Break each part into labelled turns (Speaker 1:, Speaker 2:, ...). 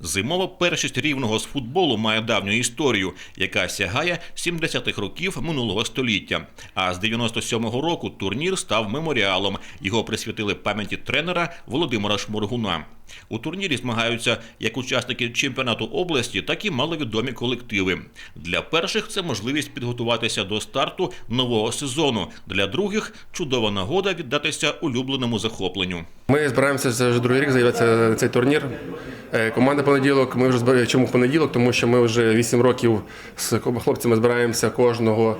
Speaker 1: Зимова першість рівного з футболу має давню історію, яка сягає 70-х років минулого століття. А з 97-го року турнір став меморіалом. Його присвятили пам'яті тренера Володимира Шморгуна. У турнірі змагаються як учасники чемпіонату області, так і маловідомі колективи. Для перших це можливість підготуватися до старту нового сезону. Для других чудова нагода віддатися улюбленому захопленню.
Speaker 2: Ми збираємося це вже другий рік займатися цей турнір. Е, Команда понеділок. Ми вже збираємо чому понеділок, тому що ми вже 8 років з хлопцями збираємося кожного.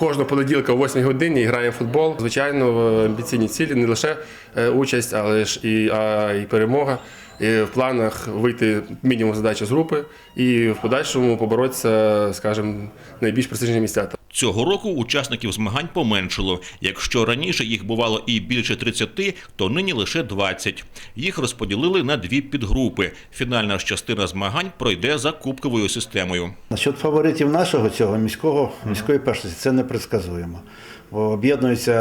Speaker 2: Кожного понеділка о 8 годині граємо в футбол. Звичайно, амбіційні цілі не лише е, участь, але ж і, а, і перемога. І в планах вийти мінімум задачі з групи і в подальшому поборотися, скажімо, найбільш престижні місця.
Speaker 1: Цього року учасників змагань поменшало. Якщо раніше їх бувало і більше 30, то нині лише 20. Їх розподілили на дві підгрупи. Фінальна ж частина змагань пройде за кубковою системою.
Speaker 3: Насчет фаворитів нашого цього міського міської першості це непредсказуємо. Бо об'єднуються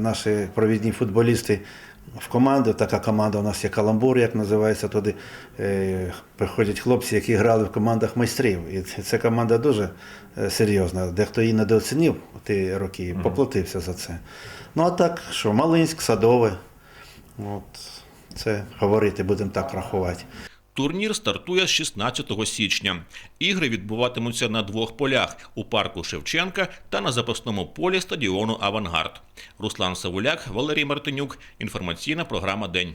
Speaker 3: наші провідні футболісти в команду. Така команда у нас є каламбур, як називається туди. Е, Приходять хлопці, які грали в командах майстрів. І ця команда дуже е, серйозна. Дехто її недооцінив у ті роки і поплатився за це. Ну а так, що Малинськ, Садове. От, це говорити, будемо так рахувати.
Speaker 1: Турнір стартує з 16 січня. Ігри відбуватимуться на двох полях у парку Шевченка та на запасному полі стадіону Авангард. Руслан Савуляк, Валерій Мартинюк. Інформаційна програма День.